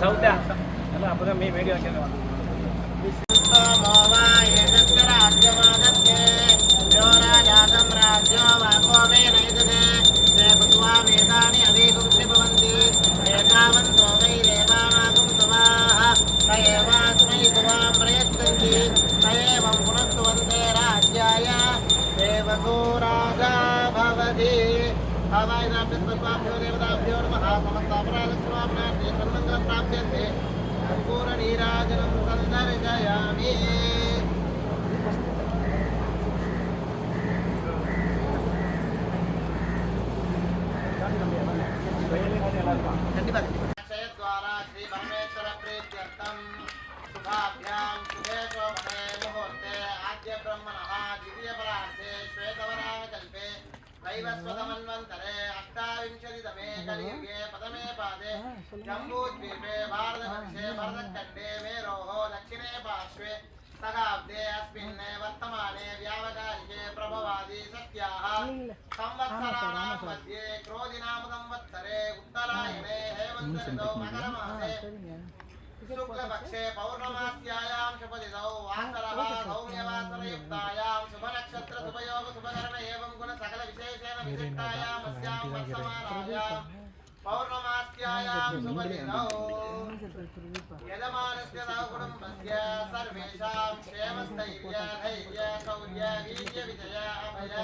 சவுத்தா நல்லா அப்பதான் me video வைக்கிறேன் భావాయిదాభ్య సర్వాభ్యో దేవతాభ్యో నమ సమస్తాపరాలక్ష్మాభ్యాన్ని సర్వంగా ప్రాప్యతే సంపూర్ణ నీరాజనం సందర్శయామి ద్వారా శ్రీ పరమేశ్వర ప్రీత్యర్థం శుభాభ్యాం శుభే శోభే ముహూర్తే ఆద్య బ్రహ్మణ वैवस्वतमन्वन्तरे अष्टाविंशतितमे कलियुगे प्रथमे पादे जम्बूद्वीपे भारतवर्षे भरतखण्डे मेरोः दक्षिणे पार्श्वे सगाब्दे अस्मिन् वर्तमाने व्यावकारिके प्रभवादि सत्याः संवत्सराणां मध्ये क्रोधिनाम संवत्सरे उत्तरायणे हेमन्तऋतौ मकरमासे శుక్లపక్షే పౌర్ణమాస్యాయాం శుభదిదౌ వాసరః సౌమ్యవాసరయుక్తాయాం శుభనక్షత్ర శుభయోగ శుభకరణ ఏవం గుణ సకల విశేషేణ విశిష్టాయాం అస్యాం వర్షమానాయాం పౌర్ణమాస్యాయాం శుభదినౌ యజమానస్య సౌకుటుంబస్య శౌర్య వీర్య విజయ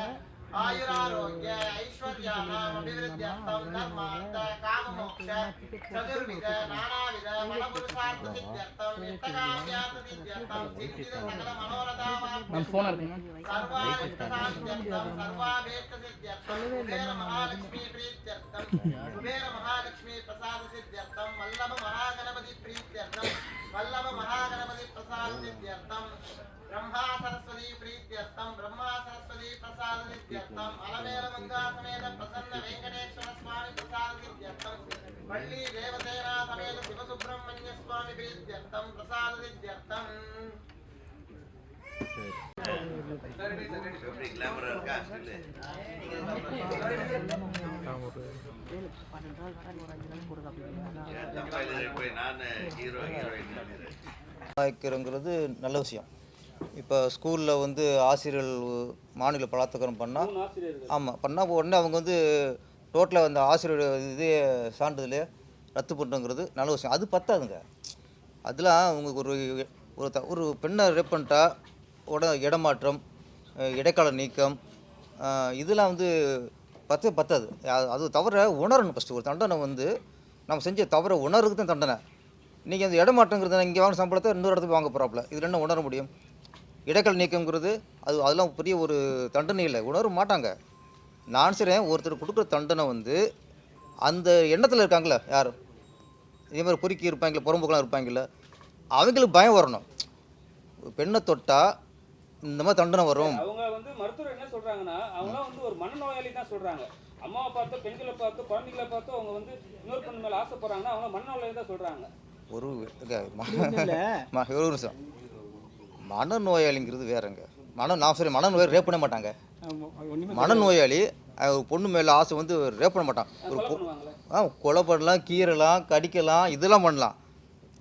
ఆయురారోగ్య ఐశ్వర్య అభివృద్ధి ధర్మ కామ మోక్ష చతుర్విధ నానావిధ మనపురుషార్థ సిద్ధ్యర్థం నిత్తకామ్యార్థ సిద్ధ్యర్థం సిద్ధిద సకల మనోరథావాక్యం సర్వారిష్టసాధ్యర్థం సర్వాభేత్త సిద్ధ్యర్థం కుబేర మహాలక్ష్మీ ప్రీత్యర్థం కుబేర మహాలక్ష్మీ ప్రసాద సిద్ధ్యర్థం వల్లభ మహాగణపతి ప్రీత్యర్థం వల్లభ మహాగణపతి ప్రసాద సిద్ధ్యర్థం. ब्रह्मा सरस्वती प्रीत्यर्थं ब्रह्मा सरस्वती प्रसाद सिद्ध्यर्थं अलमेल मंगा समेत प्रसन्न वेंकटेश्वर स्वामी प्रसाद सिद्ध्यर्थं वल्ली देवसेना समेत शिव सुब्रह्मण्य स्वामी प्रीत्यर्थं प्रसाद सिद्ध्यर्थं எப்படி கிளாமரா இருக்கா சொல்லு ஏன் தப்பா எழுதிட்டு போய் நான் ஹீரோ ஹீரோயின் வைக்கிறங்கிறது நல்ல விஷயம் இப்போ ஸ்கூலில் வந்து ஆசிரியர்கள் மாநில பலாத்காரம் பண்ணால் ஆமாம் பண்ணால் உடனே அவங்க வந்து டோட்டலாக அந்த ஆசிரியர் இதே சான்றிதழே ரத்து பண்ணுறங்கிறது நல்ல விஷயம். அது பத்தாதுங்க. அதெல்லாம் உங்களுக்கு ஒரு ஒரு த ஒரு பெண்ணை ரேப் பண்ணிட்டா உட இடமாற்றம் இடைக்கால நீக்கம் இதெல்லாம் வந்து பத்தே பத்தாது. அது- தவிர உணரணும் ஃபஸ்ட்டு ஒரு தண்டனை வந்து நம்ம செஞ்ச தவிர உணர்றதுக்கு தான் தண்டனை. நீங்கள் அந்த இடமாற்றங்கிறது இங்கே வாங்க சம்பளத்தை இன்னொரு இடத்துக்கு வாங்க போகிறாப்புல இதில் என்ன உணர முடியும்? இடைக்கால நீக்கங்கிறது அது அதெல்லாம் பெரிய ஒரு தண்டனை இல்லை. உணர மாட்டாங்க. நான் சரி ஒருத்தர் கொடுக்குற தண்டனை வந்து அந்த எண்ணத்தில் இருக்காங்களே யார்? இதே மாதிரி பொறுக்கி இருப்பாங்களே புறம்போக்கெலாம் இருப்பாங்கல்ல அவங்களுக்கு பயம் வரணும். பெண்ணை தொட்டா இந்த மாதிரி தண்டனை வரும். அவங்க வந்து மருத்துவர் என்ன சொல்றாங்கன்னா அவங்களாம் வந்து ஒரு மனநோயாளி தான் சொல்றாங்க. அம்மாவை பார்த்து பெண்களை பார்த்து குழந்தைகளை பார்த்து அவங்க வந்து இன்னொரு பொண்ணு மேல ஆசைப்படுறாங்கன்னா அவங்க மனநோயாளி தான் சொல்றாங்க. ஒரு நிமிஷம். மனநோயாளிங்கிறது வேறங்க. மன நான் சரி மனநோய் ரேப் பண்ண மாட்டாங்க. மனநோயாளி பொண்ணு மேலே ஆசை வந்து ரேப் பண்ண மாட்டான். ஒரு ஆ கொலை பண்ணலாம் கீறலாம் கடிக்கலாம் இதெல்லாம் பண்ணலாம்.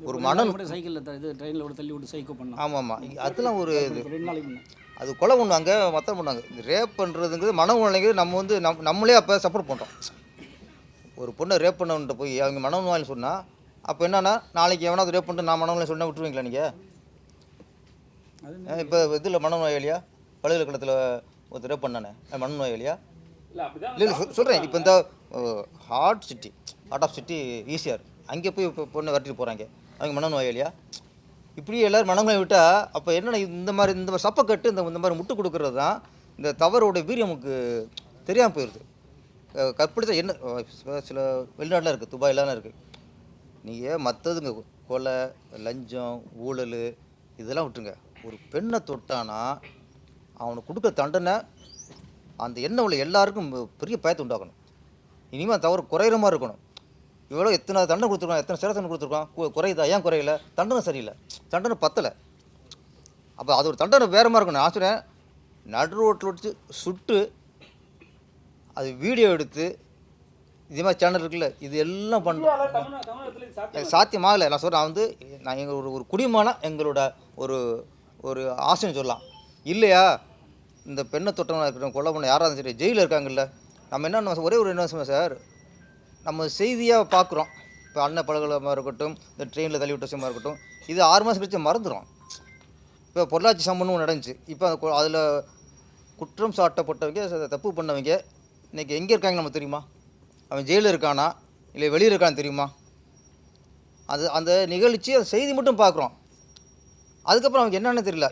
ஒரு மன சைக்கிளில் இது ட்ரெயினில் விட்டு தள்ளி விட்டு சைக்கோ பண்ணோம் ஆமாம். ஆமாம் அதெல்லாம் ஒரு இது. ரெண்டு நாளைக்கு முன்னே அது கொலை பண்ணுவாங்க மற்ற பண்ணுவாங்க. இந்த ரேப் பண்ணுறதுங்கிறது மனநோயாளிங்கிறது நம்ம வந்து நம் நம்மளே அப்போ சப்போர்ட் பண்ணுறோம் ஒரு பொண்ணை ரேப் பண்ணவன்ட்டு போய் அவங்க மனநோயாளி சொன்னால் அப்போ என்னன்னா நாளைக்கு எவனாவது ரேப் பண்ணிட்டு நான் மனநோயாளி சொன்னால் விட்டுருவீங்களா நீங்கள் இப்போ இதில் மனநோயாளியா பல்கலைக்கழகத்தில் ஒருத்தர் பண்ணானே. மனநோயாளியா இல்ல அப்படிதான் இல்லை சொல்கிறேன் இப்போ இந்த heart city heart of city ஈஸியார் அங்கே போய் இப்போ பொண்ணை விரட்டிட்டு போகிறாங்க அவங்க மனநோயாளியா இப்படி எல்லோரும் மனநோய் விட்டால் அப்போ என்னென்ன இந்த மாதிரி இந்த மாதிரி சப்பை கட்டு இந்த இந்த மாதிரி முட்டு கொடுக்கறது தான் இந்த தவறோட வீரியம் நமக்கு தெரியாமல் போயிடுது கற்பழித்தா என்ன சில வெளிநாட்டில் இருக்குது துபாயிலாம் இருக்குது நீங்கள் மற்றதுங்க கொலை லஞ்சம் ஊழல் இதெல்லாம் விட்டுருங்க. ஒரு பெண்ணை தொட்டானா அவனுக்கு கொடுக்குற தண்டனை அந்த எண்ணம் உள்ள எல்லாருக்கும் பெரிய பயத்தை உண்டாக்கணும். இனிமேல் தவறு குறையிற மாதிரி இருக்கணும். இவ்வளோ எத்தனை தண்டனை கொடுத்துருக்கான் எத்தனை சிறை தண்டனை கொடுத்துருக்கான் குறையுதா ஏன் குறையல? தண்டனை சரியில்லை. தண்டனை பத்தலை. அப்போ அது ஒரு தண்டனை வேறு மாதிரி இருக்கணும். ஆசிரியர் நடு ரோட்டில் வச்சு சுட்டு அது வீடியோ எடுத்து இதே மாதிரி சேனல் இருக்குல்ல இது எல்லாம் பண்ணுறோம் சாத்தியமாகலை நான் சொல்கிறேன் வந்து நான் எங்கள் ஒரு ஒரு குடிமகனா எங்களோட ஒரு ஒரு ஆசைன்னு சொல்லலாம். இல்லையா? இந்த பெண்ணை தொட்டவங்க இருக்கட்டும் கொலை பண்ண யாராவது சரி ஜெயிலில் இருக்காங்கல்ல. நம்ம என்ன ஒரே ஒரு என்ன சொல்லுவோம் சார். நம்ம செய்தியாக பார்க்குறோம். இப்போ அண்ணன் பழகலமாக இருக்கட்டும் இந்த ட்ரெயினில் தள்ளி விட்ட விஷயமா இருக்கட்டும் இது ஆறு மாதம் கழிச்சு மறந்துடும் இப்போ பொள்ளாச்சி சம்பவம்னு ஒன்று நடந்துச்சு. இப்போ அதில் குற்றம் சாட்டப்பட்டவங்க தப்பு பண்ணவங்க இன்றைக்கி எங்கே இருக்காங்க நம்ம தெரியுமா? அவன் ஜெயிலில் இருக்கானா? இல்லை வெளியில் இருக்கான்னு தெரியுமா? அது அந்த நிகழ்ச்சி அந்த செய்தி மட்டும் பார்க்குறோம். அதுக்கப்புறம் அவங்க என்னென்னு தெரியல.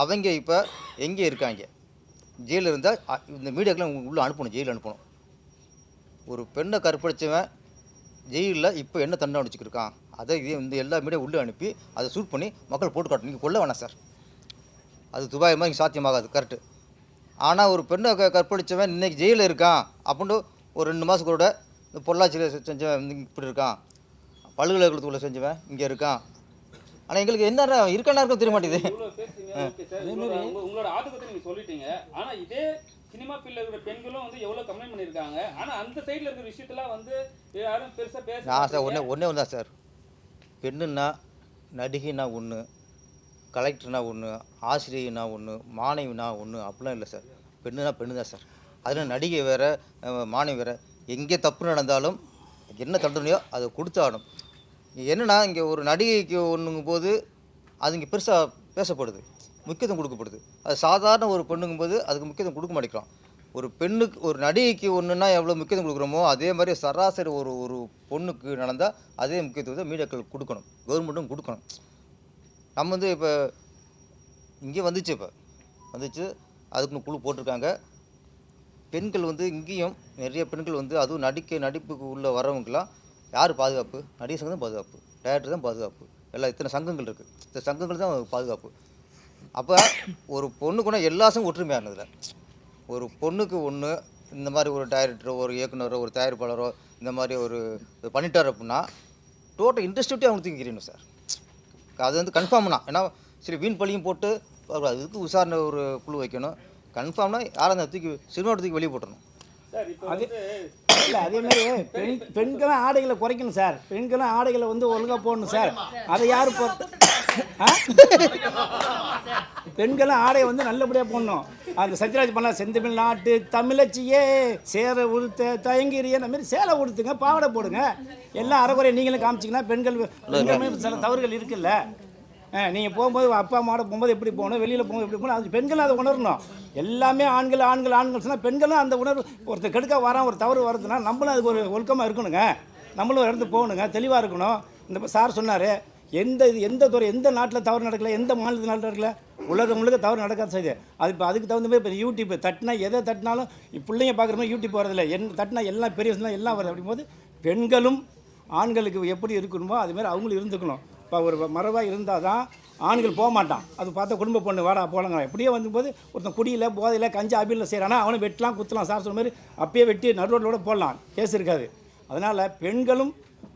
அவங்க இப்போ எங்கே இருக்காங்க? ஜெயிலில் இருந்தால் இந்த மீடியாக்கெலாம் உள்ளே அனுப்பணும் ஜெயிலில் அனுப்பணும். ஒரு பெண்ணை கற்பழிச்சவன் ஜெயிலில் இப்போ என்ன தண்டனை அடிச்சுக்கிருக்கான் அதை இதே இந்த எல்லா மீடியா உள்ளே அனுப்பி அதை சூட் பண்ணி மக்கள் போட்டு காட்டணும். நீங்கள் கொள்ள வேணாம் சார் அது துபாய் மாதிரி சாத்தியமாகாது கரெக்டு ஆனால் ஒரு பெண்ணை க கற்பழிச்சவன் இன்னைக்கு ஜெயிலில் இருக்கான் அப்படின்னு ஒரு ரெண்டு மாதத்துக்கூட கூட இந்த பொள்ளாச்சியில் செஞ்சவன் இப்படி இருக்கான். பல்கலைக்கழகத்துக்குள்ளே செஞ்சவன் இங்கே இருக்கான். ஆனால் எங்களுக்கு என்ன இருக்கானா இருக்கும் தெரிய மாட்டேங்குது இவ்வளவு பேசுறீங்க ஓகே சார். உங்களோட உங்க- உங்களோட ஆதங்கத்தை நீங்க சொல்லிட்டீங்க. ஆனா இதே சினிமா ஃபீல்ட்ல இருக்கிற பெண்களும் வந்து எவ்வளவு கம்ப்ளைண்ட் பண்ணிருக்காங்க ஆனா அந்த சைடுல இருக்கிற விஷயத்தெல்லாம் வந்து யாரும் பெருசா பேச நான் சார் ஒன்றே மாட்டீங்க. ஒன்றே ஒன்றா சார். பெண்ணுன்னா நடிகைனா ஒன்று கலெக்டர்னா ஒன்று ஆசிரியனா ஒன்று மாணவினா ஒன்று அப்படிலாம் இல்லை சார். பெண்ணுனா பெண்ணு தான் சார். அதில் நடிகை வேறு மாணவி வேறு. எங்கே தப்பு நடந்தாலும் என்ன தண்டனையோ அதை கொடுத்தாடும் என்னென்னா இங்கே ஒரு நடிகைக்கு ஒன்றுங்கும் போது அது இங்கே பெருசாக பேசப்படுது. முக்கியத்துவம் கொடுக்கப்படுது. அது சாதாரண ஒரு பெண்ணுங்கும் போது அதுக்கு முக்கியத்துவம் கொடுக்க மாட்டேங்கிறோம் ஒரு பெண்ணுக்கு ஒரு நடிகைக்கு ஒன்றுனா எவ்வளோ முக்கியத்துவம் கொடுக்குறோமோ அதே மாதிரி சராசரி ஒரு ஒரு பொண்ணுக்கு நடந்தால் அதே முக்கியத்துவத்தை மீடியாக்கள் கொடுக்கணும். கவர்மெண்ட்டும் கொடுக்கணும். நம்ம வந்து இப்போ இங்கே வந்துச்சு இப்போ. வந்துச்சு அதுக்குன்னு குழு போட்டிருக்காங்க. பெண்கள் வந்து இங்கேயும் நிறைய பெண்கள் வந்து அதுவும் நடிக்க நடிப்புக்கு உள்ளே வரவங்கலாம் யார் பாதுகாப்பு? நடிகர் சங்கம் தான் பாதுகாப்பு. டேரக்டர் தான் பாதுகாப்பு. எல்லாம் இத்தனை சங்கங்கள் இருக்குது இந்த சங்கங்கள் தான் பாதுகாப்பு. அப்போ ஒரு பொண்ணுக்குன்னா எல்லா சங்கம் ஒற்றுமையாக இருந்ததில்ல ஒரு பொண்ணுக்கு ஒன்று இந்த மாதிரி ஒரு டைரக்டரோ ஒரு இயக்குனரோ ஒரு தயாரிப்பாளரோ இந்த மாதிரி ஒரு இது பண்ணிட்டார் அப்படின்னா டோட்டல் இன்ட்ரெஸ்டிவிட்டி அவங்க தூக்கிக்கிறீங்க சார். அது வந்து கன்ஃபார்ம்னா ஏன்னா சரி வீண் பழியும் போட்டு அதுக்கு விசாரணை ஒரு குழு வைக்கணும். கன்ஃபார்ம்னா யாரும் அந்த தூக்கி சினிமா தூக்கி வெளியே இப்போ வந்து இல்லை அதே மாதிரி பெண் பெண்களும் ஆடைகளை குறைக்கணும் சார். பெண்களும் ஆடைகளை வந்து ஒழுங்காக போடணும் சார். அதை யார் போ? பெண்களும் ஆடையை வந்து நல்லபடியாக போடணும். அந்த சத்யராஜ் பண்ண செந்தமிழ் நாட்டு தமிழச்சியே சேர உடுத்த தயங்கிறிய. அந்த மாதிரி சேலை உடுத்துங்க பாவாடை போடுங்க. எல்லாம் அறகுறை நீங்களும் காமிச்சிங்கன்னா பெண்கள் சில தவறுகள் இருக்குல்ல. நீங்கள் போகும்போது அப்பா அம்மாவோட போகும்போது எப்படி போகணும் வெளியில் போகும்போது எப்படி போகணும் அது பெண்களும் அதை உணரணும். எல்லாமே ஆண்கள் ஆண்கள் ஆண்கள் சொன்னால் பெண்களும் அந்த உணர்வு ஒருத்தர் கெடுக்க வரான் ஒரு தவறு வருதுன்னா நம்மளும் அதுக்கு ஒரு ஒழுக்கமாக இருக்கணுங்க. நம்மளும் ஒரு இடத்துக்கு போகணுங்க தெளிவாக இருக்கணும். இந்த சார் சொன்னார் எந்த இது எந்த துறை எந்த நாட்டில் தவறு நடக்கல எந்த மாநிலத்தில் நடக்கல உலகம் முழுக்க தவறு நடக்காத செய்யுது அது இப்போ அதுக்கு தகுந்த மாதிரி இப்போ யூடியூப் தட்டினா எதை தட்டினாலும் பிள்ளைங்க பார்க்குற மாதிரி யூடியூப் வரதில்ல என் தட்டினா எல்லாம் பெரிய விஷயம் எல்லாம் வருது. அப்படிங்கும்போது பெண்களும் ஆண்களுக்கு எப்படி இருக்கணுமோ அதுமாரி அவங்களும் இருந்துக்கணும். இப்போ ஒரு மறைவாக இருந்தால் தான் ஆண்கள் போக மாட்டான். அது பார்த்தா குடும்ப பொண்ணு வாடா போலங்க எப்படியே வந்தும்போது ஒருத்தன் குடியில் போதையில் கஞ்சா அபியில் செய்கிறானா அவனை வெட்டலாம் குத்தலாம் சார் சொன்ன மாதிரி அப்பயே வெட்டி நடுரோட்டில் கூட போடலாம். கேஸ் இருக்காது. அதனால் பெண்களும்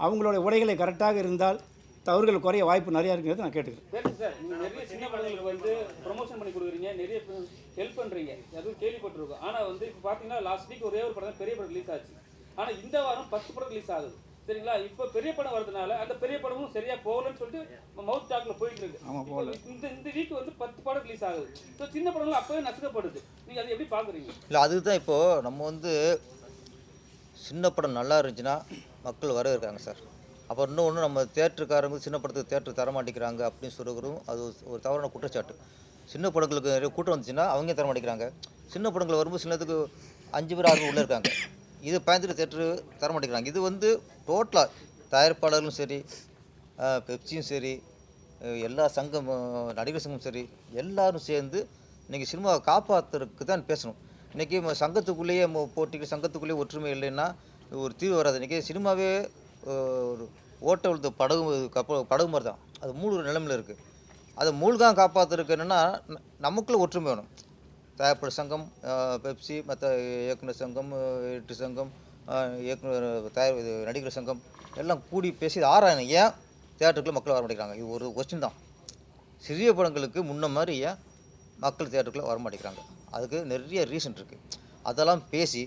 அவங்களோட உடைகளை கரெக்டாக இருந்தால் தவறுகள் குறைய வாய்ப்பு நிறையா இருக்கிறது நான் கேட்டுக்கிறேன். சார் நிறைய சின்ன பிள்ளைங்களுக்கு வந்து ப்ரொமோஷன் பண்ணி கொடுக்குறீங்க நிறைய ஹெல்ப் பண்ணுறீங்க அதுவும் கேள்விப்பட்டிருக்கோம். ஆனால் வந்து இப்போ பார்த்தீங்கன்னா லாஸ்ட் வீக் ஒரே ஒரு படம் பெரிய படம் ரிலீஸ் ஆச்சு. ஆனால் இந்த வாரம் பத்து படம் ரிலீஸ் ஆகுது. சரிங்களா? இப்போ பெரிய படம் வரதுனால அந்த பெரிய படமும் சரியா போகலன்னு சொல்லிட்டு மவுத் டாக்ல போயிட்டு இருக்கு. இப்போ இந்த இந்த வீக் வந்து பத்து படம் ரிலீஸ் ஆகுது. ஸோ சின்ன படங்கள் அப்பவே நசுக்கப்படுது. நீங்க அதை எப்படி பாக்குறீங்க? இல்லை அதுதான் இப்போது நம்ம வந்து சின்ன படம் நல்லா இருந்துச்சுன்னா மக்கள் வர இருக்காங்க சார் அப்போ இன்னொன்று நம்ம தேட்டருக்காரங்க சின்ன படத்துக்கு தேட்டர் தர மாட்டேங்கிறாங்க அப்படின்னு சொல்லுகிறதும் அது ஒரு- தவறான குற்றச்சாட்டு. சின்ன படங்களுக்கு நிறைய கூட்டம் வந்துச்சுன்னா அவங்க தர மாட்டேங்கிறாங்க. சின்ன படங்கள் வரும்போது சில நேரத்துக்கு அஞ்சு பேர் ஆறு உள்ளே இருக்காங்க. இது பயந்துட்டு தேட்டரு தர மாட்டேங்கிறாங்க. இது வந்து டோட்டலாக தயாரிப்பாளர்களும் சரி பெப்சியும் சரி எல்லா சங்கம் நடிகர் சங்கமும் சரி எல்லாரும் சேர்ந்து இன்றைக்கி சினிமாவை காப்பாற்றுறதுக்கு தான் பேசணும். இன்றைக்கி சங்கத்துக்குள்ளேயே போட்டிகள் போட்டிக்கு சங்கத்துக்குள்ளேயே ஒற்றுமை இல்லைன்னா ஒரு தீர்வு வராது. இன்றைக்கி சினிமாவே ஒரு ஓட்ட உழுது படகு கப்ப படகு மாதிரி தான். அது மூழ்கிற நிலைமையில் இருக்குது அதை மூழ்காக காப்பாற்றுறதுக்கு என்னென்னா நமக்குள்ளே ஒற்றுமை வேணும். தயாரிப்பாளர் சங்கம் பெப்சி மற்ற இயக்குனர் சங்கம் எட்டு சங்கம் இயக்குனர் தயார் இது நடிகர் சங்கம் எல்லாம் கூடி பேசி இது ஆராயணும். ஏன்? தேட்டருக்குள்ளே மக்கள் வர மாட்டேங்கிறாங்க. இது ஒரு கொஸ்டின் தான். சிறிய படங்களுக்கு முன்ன மாதிரி ஏன் மக்கள் தேட்டருக்குள்ளே வர மாட்டேங்கிறாங்க? அதுக்கு நிறைய ரீசன் இருக்குது அதெல்லாம் பேசி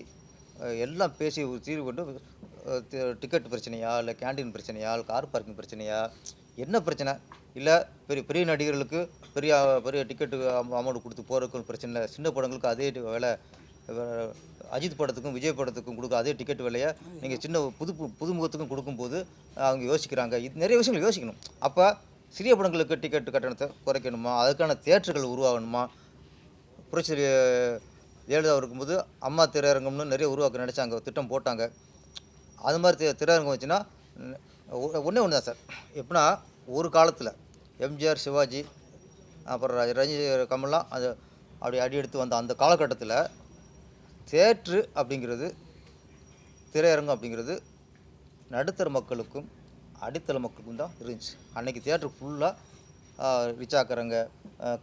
எல்லாம் பேசி ஒரு தீர்வு கொண்டு டிக்கெட் பிரச்சனையா இல்லை கேண்டீன் பிரச்சனையா இல்லை கார் பார்க்கிங் பிரச்சனையா என்ன பிரச்சனை? இல்லை பெரிய பெரிய நடிகர்களுக்கு பெரிய பெரிய டிக்கெட்டு அமௌண்ட் கொடுத்து போகிறதுக்கு பிரச்சனை இல்லை. சின்ன படங்களுக்கு அதே வேலை விலை அஜித் படத்துக்கும் விஜய் படத்துக்கும் கொடுக்க அதே டிக்கெட் விலையை நீங்கள் சின்ன புது பு- புதுமுகத்துக்கும் கொடுக்கும்போது அவங்க யோசிக்கிறாங்க. இது நிறைய விஷயங்கள் யோசிக்கணும். அப்போ சிறிய படங்களுக்கு டிக்கெட் கட்டணத்தை குறைக்கணுமா? அதுக்கான தேட்டர்கள் உருவாகணுமா? புரட்சி ஜெயலலிதா இருக்கும்போது அம்மா திரையரங்கம்னு நிறைய உருவாக்க நினச்சாங்க. திட்டம் போட்டாங்க. அது மாதிரி திரை திரையரங்கம் வச்சுன்னா ஒன்றே ஒன்று தான் சார். எப்படின்னா ஒரு காலத்தில் எம்ஜிஆர் சிவாஜி அப்புறம் ரஞ்சி கமல்லாம் அது அப்படி அடி எடுத்து வந்த அந்த காலகட்டத்தில் தேட்ரு அப்படிங்கிறது திரையரங்கம் அப்படிங்கிறது நடுத்தர மக்களுக்கும் அடித்தள மக்களுக்கும் தான் இருந்துச்சு. அன்றைக்கி தேட்ரு ஃபுல்லாக ரிச்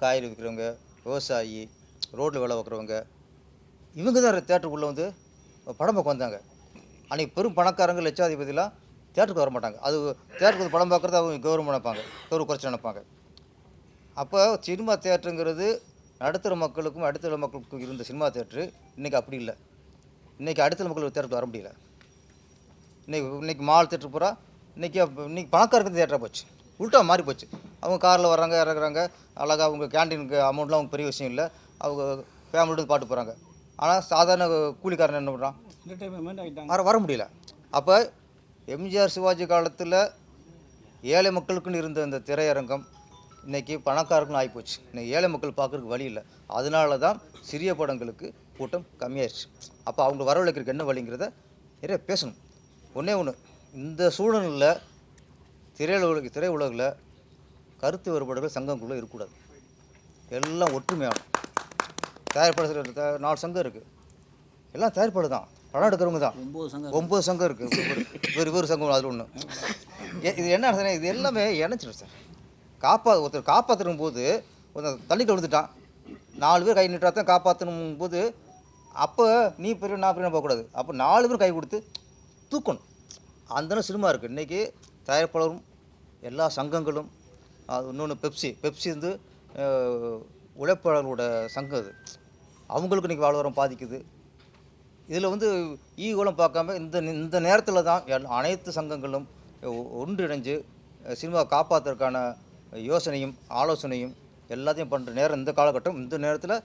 காய்கறி விற்கிறவங்க விவசாயி ரோட்டில் வேலை பார்க்குறவங்க இவங்க தான் தேட்டருக்குள்ளே வந்து படம் பார்க்க வந்தாங்க. அன்றைக்கி பெரும் பணக்காரங்க லட்சாதிபதிலாம் தேட்டருக்கு வர மாட்டாங்க. அது தேட்டருக்கு வந்து படம் பார்க்குறது அவங்க கௌரவம் நினைப்பாங்க கௌரவ குறைச்சி நினைப்பாங்க. அப்போ சினிமா தேட்டருங்கிறது நடுத்தர மக்களுக்கும் அடித்தள மக்களுக்கும் இருந்த சினிமா தேட்டரு இன்றைக்கி அப்படி இல்லை. இன்றைக்கி அடித்தள மக்கள் தேட்டருக்கு வர முடியல. இன்னைக்கு இன்னைக்கு மால் தேட்டர் பூரா இன்னைக்கு அப்ப- இன்னைக்கு பணக்காரருக்கு தேட்டராக போச்சு. உல்ட்டா மாறி போச்சு. அவங்க காரில் வர்றாங்க இறங்குறாங்க அழகாக அவங்க கேண்டீனுக்கு அமௌண்ட்லாம் அவங்க பெரிய விஷயம் இல்லை. அவங்க ஃபேமிலியோட பாட்டு போகிறாங்க ஆனால் சாதாரண கூலிக்காரன் என்ன பண்ணுறான் வர வர முடியல. அப்போ எம்ஜிஆர் சிவாஜி காலத்தில் ஏழை மக்களுக்குன்னு இருந்த அந்த திரையரங்கம் இன்னைக்கு பணக்காரர்களும் ஆகிப்போச்சு இன்னைக்கு ஏழை மக்கள் பார்க்குறதுக்கு வழி இல்லை. அதனால தான் சிறிய படங்களுக்கு கூட்டம் கம்மியாயிருச்சு. அப்போ அவங்க வரவழைக்கிறதுக்கு என்ன வழிங்கிறத நிறைய பேசணும். ஒன்றே ஒன்று இந்த சூழ்நிலையில் திரையுலக திரையுலகில் கருத்து வேறுபாடுகள் சங்கங்களும் இருக்கக்கூடாது. எல்லாம் ஒற்றுமையாகணும் தயாரிப்பாளர் நாலு சங்கம் இருக்குது எல்லாம் தயாரிப்பாடு தான். படம் எடுக்கிறவங்க தான். ஒம்பது சங்கம் ஒம்பது சங்கம் இருக்குது இவர் இவர் சங்கம் அதில் ஒன்று இது என்ன சார் இது எல்லாமே இணைச்சிடும் சார். காப்பா ஒருத்தர் காப்பாற்றணும் போது ஒருத்தன் தள்ளிட்டு விழுந்துட்டான். நாலு பேர் கை நின்றா தான் காப்பாற்றணும் போது அப்போ நீ பெரிய நான் பெரிய போகக்கூடாது. அப்போ நாலு பேர் கை கொடுத்து தூக்கணும். அந்த சினிமா இருக்குது இன்றைக்கி தயாரிப்பாளரும் எல்லா சங்கங்களும் அது இன்னொன்று பெப்சி பெப்சி வந்து உழைப்பாளர்களோட சங்கம் அது. அவங்களுக்கு இன்றைக்கி வாழ்வாரம் பாதிக்குது. இதில் வந்து ஈகோலம் பார்க்காம இந்த இந்த நேரத்தில் தான் எல்- அனைத்து சங்கங்களும் ஒன்றிணைஞ்சு சினிமாவை காப்பாற்றுறதுக்கான யோசனையும் ஆலோசனையும் எல்லாத்தையும் பண்ணுற நேரம் இந்த காலகட்டம் இந்த நேரத்தில்